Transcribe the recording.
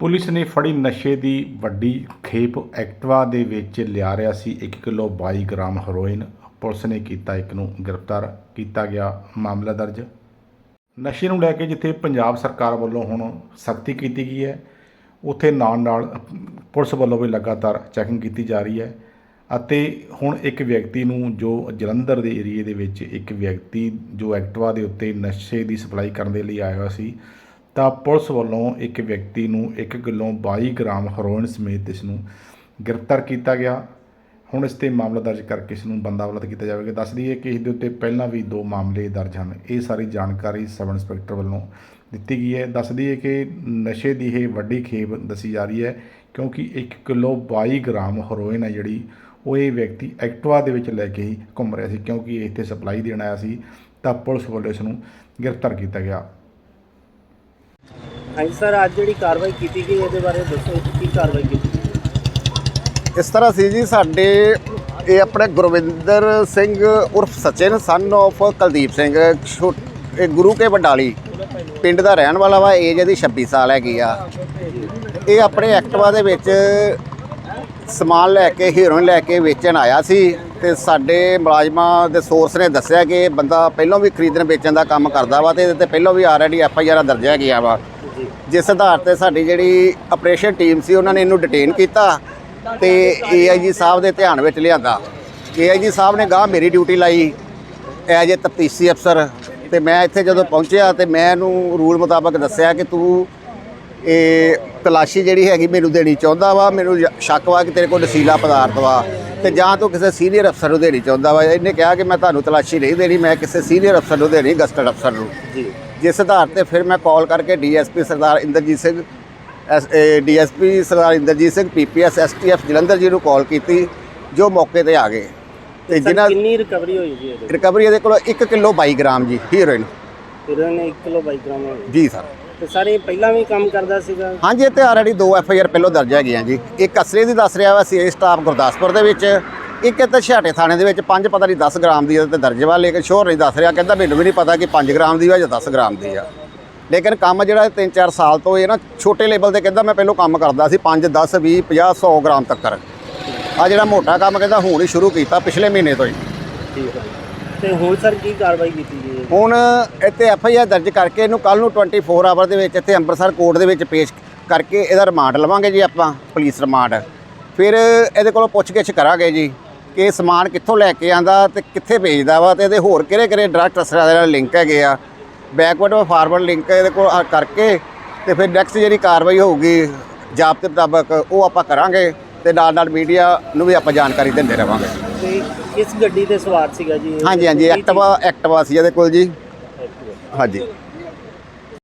Police ਨੇ ਫੜੀ ਨਸ਼ੇ ਦੀ ਵੱਡੀ ਖੇਪ ਐਕਟਵਾ ਦੇ ਵਿੱਚ ਲਿਆ ਰਿਹਾ ਸੀ। 1 ਕਿਲੋ 22 ਗ੍ਰਾਮ ਹੈਰੋਇਨ ਪੁਲਿਸ ਨੇ ਕੀਤਾ, ਇੱਕ ਨੂੰ ਗ੍ਰਿਫਤਾਰ ਕੀਤਾ ਗਿਆ ਮਾਮਲਾ ਦਰਜ। ਨਸ਼ੇ ਨੂੰ ਲੈ ਕੇ ਜਿੱਥੇ ਪੰਜਾਬ ਸਰਕਾਰ ਵੱਲੋਂ ਹੁਣ ਸਖਤੀ ਕੀਤੀ ਗਈ ਹੈ, ਉੱਥੇ ਨਾਲ ਨਾਲ ਪੁਲਿਸ ਵੱਲੋਂ ਵੀ ਲਗਾਤਾਰ ਚੈਕਿੰਗ ਕੀਤੀ ਜਾ ਰਹੀ ਹੈ ਅਤੇ ਹੁਣ ਇੱਕ ਵਿਅਕਤੀ ਨੂੰ ਜੋ ਜਲੰਧਰ ਦੇ ਏਰੀਏ ਦੇ ਵਿੱਚ ਇੱਕ ਵਿਅਕਤੀ ਜੋ ਐਕਟਵਾ ਦੇ ਉੱਤੇ ਨਸ਼ੇ ਦੀ ਸਪਲਾਈ ਕਰਨ ਦੇ ਲਈ ਆਇਆ ਸੀ ਤਾਂ ਪੁਲਿਸ ਵੱਲੋਂ ਇੱਕ ਵਿਅਕਤੀ ਨੂੰ 1 ਕਿਲੋ 22 ਗ੍ਰਾਮ ਹੈਰੋਇਨ ਸਮੇਤ ਇਸ ਨੂੰ ਗ੍ਰਿਫਤਾਰ ਕੀਤਾ ਗਿਆ। ਹੁਣ ਇਸ ਤੇ ਮਾਮਲਾ ਦਰਜ ਕਰਕੇ ਇਸ ਨੂੰ ਬੰਦਾਵਲਤ ਕੀਤਾ ਜਾਵੇਗਾ। ਦੱਸ ਦਈਏ ਕਿ ਇਸ ਦੇ ਉੱਤੇ ਪਹਿਲਾਂ ਵੀ ਦੋ ਮਾਮਲੇ ਦਰਜ ਹਨ। ਇਹ ਸਾਰੀ ਜਾਣਕਾਰੀ ਸਬ ਇੰਸਪੈਕਟਰ ਵੱਲੋਂ ਦਿੱਤੀ ਗਈ ਹੈ। ਦੱਸ ਦਈਏ ਕਿ ਨਸ਼ੇ ਦੀ ਇਹ ਵੱਡੀ ਖੇਪ ਦੱਸੀ ਜਾ ਰਹੀ ਹੈ ਕਿਉਂਕਿ 1 ਕਿਲੋ 22 ਗ੍ਰਾਮ ਹੈਰੋਇਨ ਹੈ ਜਿਹੜੀ ਉਹ ਇਹ ਵਿਅਕਤੀ ਐਕਟਵਾ ਦੇ ਵਿੱਚ ਲੈ ਕੇ ਹੀ ਘੁੰਮ ਰਿਹਾ ਸੀ ਕਿਉਂਕਿ ਇਹ ਇੱਥੇ ਸਪਲਾਈ ਦੇਣ ਆਇਆ ਸੀ ਤਾਂ ਪੁਲਿਸ ਵੱਲੋਂ ਇਸ ਨੂੰ ਗ੍ਰਿਫਤਾਰ ਕੀਤਾ ਗਿਆ। ਹਾਂਜੀ ਸਰ, ਅੱਜ ਜਿਹੜੀ ਕਾਰਵਾਈ ਕੀਤੀ ਗਈ, ਇਹਦੇ ਬਾਰੇ ਦੱਸੋ ਕੀ ਕਾਰਵਾਈ ਕੀਤੀ ਇਸ ਤਰ੍ਹਾਂ ਸੀ ਜੀ, ਸਾਡੇ ਇਹ ਆਪਣੇ ਗੁਰਵਿੰਦਰ ਸਿੰਘ ਉਰਫ ਸਚਿਨ ਸਨ of ਕੁਲਦੀਪ ਸਿੰਘ, ਛੋ- ਇਹ ਗੁਰੂ ਕੇ ਵਡਾਲੀ ਪਿੰਡ ਦਾ ਰਹਿਣ ਵਾਲਾ ਵਾ ਏਜ ਇਹਦੀ 26 ਸਾਲ ਹੈਗੀ ਆ। ਇਹ ਆਪਣੇ ਐਕਟਿਵਾ ਦੇ ਵਿੱਚ ਸਮਾਨ ਲੈ ਕੇ ਹੀਰੋਇਨ ਲੈ ਕੇ ਵੇਚਣ ਆਇਆ ਸੀ ਤੇ ਸਾਡੇ ਮੁਲਾਜ਼ਮਾਂ ਦੇ ਸੋਰਸ ਨੇ ਦੱਸਿਆ ਕਿ ਇਹ ਬੰਦਾ ਪਹਿਲਾਂ ਵੀ ਖਰੀਦਣ ਵੇਚਣ ਦਾ ਕੰਮ ਕਰਦਾ ਵਾ ਤੇ ਇਹਦੇ ਤੇ ਪਹਿਲਾਂ ਵੀ ਆਲਰੇਡੀ ਐਫ ਆਈ ਆਰ ਦਰਜ ਹੈਗੀਆਂ ਵਾ। ਜਿਸ ਆਧਾਰ ਤੇ ਸਾਡੀ ਜਿਹੜੀ ਆਪਰੇਸ਼ਨ ਟੀਮ ਸੀ, ਉਹਨਾਂ ਨੇ ਇਹਨੂੰ ਡਿਟੇਨ ਕੀਤਾ ਤੇ ਏਆਈਜੀ ਸਾਹਿਬ ਦੇ ਧਿਆਨ ਵਿੱਚ ਲਿਆਂਦਾ। ਏਆਈਜੀ ਸਾਹਿਬ ਨੇ ਗਾਹ ਮੇਰੀ ਡਿਊਟੀ ਲਾਈ ਐਜ ਏ ਤਫਤੀਸ਼ੀ ਅਫਸਰ ਤੇ ਮੈਂ ਇੱਥੇ ਜਦੋਂ ਪਹੁੰਚਿਆ ਤੇ ਮੈਂ ਇਹਨੂੰ ਰੂਲ ਮੁਤਾਬਕ ਦੱਸਿਆ ਕਿ ਤੂੰ ਇਹ ਤਲਾਸ਼ੀ ਜਿਹੜੀ ਹੈਗੀ ਮੈਨੂੰ ਦੇਣੀ ਚਾਹੁੰਦਾ ਵਾ, ਮੈਨੂੰ ਸ਼ੱਕ ਵਾ ਕਿ ਤੇਰੇ ਕੋਲ ਨਸ਼ੀਲਾ ਪਦਾਰਥ ਵਾ ਤੇ ਜਾਂ ਤੂੰ ਕਿਸੇ ਸੀਨੀਅਰ ਅਫਸਰ ਨੂੰ ਦੇਣੀ ਚਾਹੁੰਦਾ ਵਾ। ਇਹਨੇ ਕਿਹਾ ਕਿ ਮੈਂ ਤੁਹਾਨੂੰ ਤਲਾਸ਼ੀ ਨਹੀਂ ਦੇਣੀ, ਮੈਂ ਕਿਸੇ ਸੀਨੀਅਰ ਅਫਸਰ ਨੂੰ ਦੇਣੀ ਗਸਟਡ ਅਫਸਰ ਨੂੰ। ਜੀ। ਜਿਸ ਆਧਾਰ ਤੇ ਫਿਰ ਮੈਂ ਕਾਲ ਕਰਕੇ DSP Sardar Inderjit Singh DSP Sardar Inderjit Singh PPS STF Jalandhar ji ਨੂੰ ਕਾਲ ਕੀਤੀ ਜੋ ਮੌਕੇ ਤੇ ਆ ਗਏ। ਤੇ ਜਿਨ੍ਹਾਂ ਕਿੰਨੀ ਰਿਕਵਰੀ ਹੋਈ ਜੀ ਇਹਦੇ? ਰਿਕਵਰੀ ਇਹਦੇ ਕੋਲ 1 ਕਿਲੋ 22 ਗ੍ਰਾਮ ਜੀ ਹੀਰੋਇਨ ਇਹਨਾਂ ਨੇ 1 ਕਿਲੋ 22 ਗ੍ਰਾਮ ਹੋਈ। ਜੀ ਸਰ। ਤੇ ਸਰ ਇਹ ਪਹਿਲਾਂ ਵੀ ਕੰਮ ਕਰਦਾ ਸੀਗਾ? ਹਾਂਜੀ ਇੱਥੇ ਆਲਰੇਡੀ ਦੋ ਐਫ ਆਈ ਆਰ ਪਹਿਲਾਂ ਦਰਜ ਹੈਗੀਆਂ ਜੀ। ਇੱਕ ਅਸਲੇ ਦੀ ਦੱਸ ਰਿਹਾ ਵਾ ਸੀ ਸਟਾਫ ਗੁਰਦਾਸਪੁਰ ਦੇ ਵਿੱਚ। ਇੱਕ ਇੱਥੇ ਛਾਟੇ ਥਾਣੇ ਦੇ ਵਿੱਚ ਪੰਜ ਪਤਾ ਨਹੀਂ 10 ਗ੍ਰਾਮ ਦੀ ਤੇ ਦਰਜ ਵਾ ਲੇਕਿਨ ਸ਼ੋਰ ਨਹੀਂ ਦੱਸ ਰਿਹਾ। ਕਹਿੰਦਾ ਮੈਨੂੰ ਵੀ ਨਹੀਂ ਪਤਾ ਕਿ 5 ਗ੍ਰਾਮ ਦੀ ਆ ਜਾਂ 10 ਗ੍ਰਾਮ ਦੀ ਆ। ਲੇਕਿਨ ਕੰਮ ਜਿਹੜਾ 3-4 ਸਾਲ ਤੋਂ ਇਹ ਨਾ ਛੋਟੇ ਲੈਵਲ ਤੇ ਕਹਿੰਦਾ ਮੈਂ ਪਹਿਲਾਂ ਕੰਮ ਕਰਦਾ ਸੀ 5 10 20 50 100 ਗ੍ਰਾਮ ਤੱਕ ਆ ਜਿਹੜਾ ਮੋਟਾ ਕੰਮ ਕਹਿੰਦਾ ਹੁਣ ਹੀ ਸ਼ੁਰੂ ਕੀਤਾ ਪਿਛਲੇ ਮਹੀਨੇ ਤੋਂ ਹੀ। ਠੀਕ ਹੈ ਤੇ ਸਰ ਕੀ ਕਾਰਵਾਈ ਕੀਤੀ ਹੁਣ ਇੱਥੇ ਐਫ ਆਈ ਆਰ ਦਰਜ ਕਰਕੇ ਇਹਨੂੰ ਕੱਲ ਨੂੰ 24 ਆਵਰ ਦੇ ਵਿੱਚ ਇੱਥੇ ਅੰਮ੍ਰਿਤਸਰ ਕੋਰਟ ਦੇ ਵਿੱਚ ਪੇਸ਼ ਕਰਕੇ ਇਹਦਾ ਰਿਮਾਂਡ ਲਵਾਂਗੇ ਜੀ ਆਪਾਂ ਪੁਲਿਸ ਰਿਮਾਂਡ। ਫਿਰ ਇਹਦੇ ਕੋਲੋਂ ਪੁੱਛਗਿੱਛ ਕਰਾਂਗੇ ਜੀ। ਕਿ ਇਹ ਸਮਾਨ ਕਿੱਥੋਂ ਲੈ ਕੇ ਆਂਦਾ ਤੇ ਕਿੱਥੇ ਵੇਚਦਾ ਵਾ ਤੇ ਇਹਦੇ ਹੋਰ ਕਿਹੜੇ ਕਿਹੜੇ ਡਰਗ ਟਸਰਾਂ ਦੇ ਨਾਲ ਲਿੰਕ ਹੈਗੇ ਆ। ਬੈਕਵਰਡ ਔਰ ਫਾਰਵਰਡ ਲਿੰਕ ਇਹਦੇ ਕੋਲ ਕਰਕੇ ਤੇ ਫਿਰ ਨੈਕਸਟ ਜਿਹੜੀ ਕਾਰਵਾਈ ਹੋਊਗੀ ਜਾਬਤੇ ਮੁਤਾਬਕ ਉਹ ਆਪਾਂ ਕਰਾਂਗੇ ਤੇ ਨਾਲ ਨਾਲ ਮੀਡੀਆ ਨੂੰ ਵੀ ਆਪਾਂ ਜਾਣਕਾਰੀ ਦਿੰਦੇ ਰਵਾਂਗੇ। ਤੇ ਕਿਸ ਗੱਡੀ ਤੇ ਸਵਾਰ ਸੀਗਾ ਜੀ? ਹਾਂਜੀ ਹਾਂਜੀ ਐਕਟਿਵਾ ਐਕਟਿਵਾ ਸੀ ਇਹਦੇ ਕੋਲ ਜੀ। ਹਾਂਜੀ।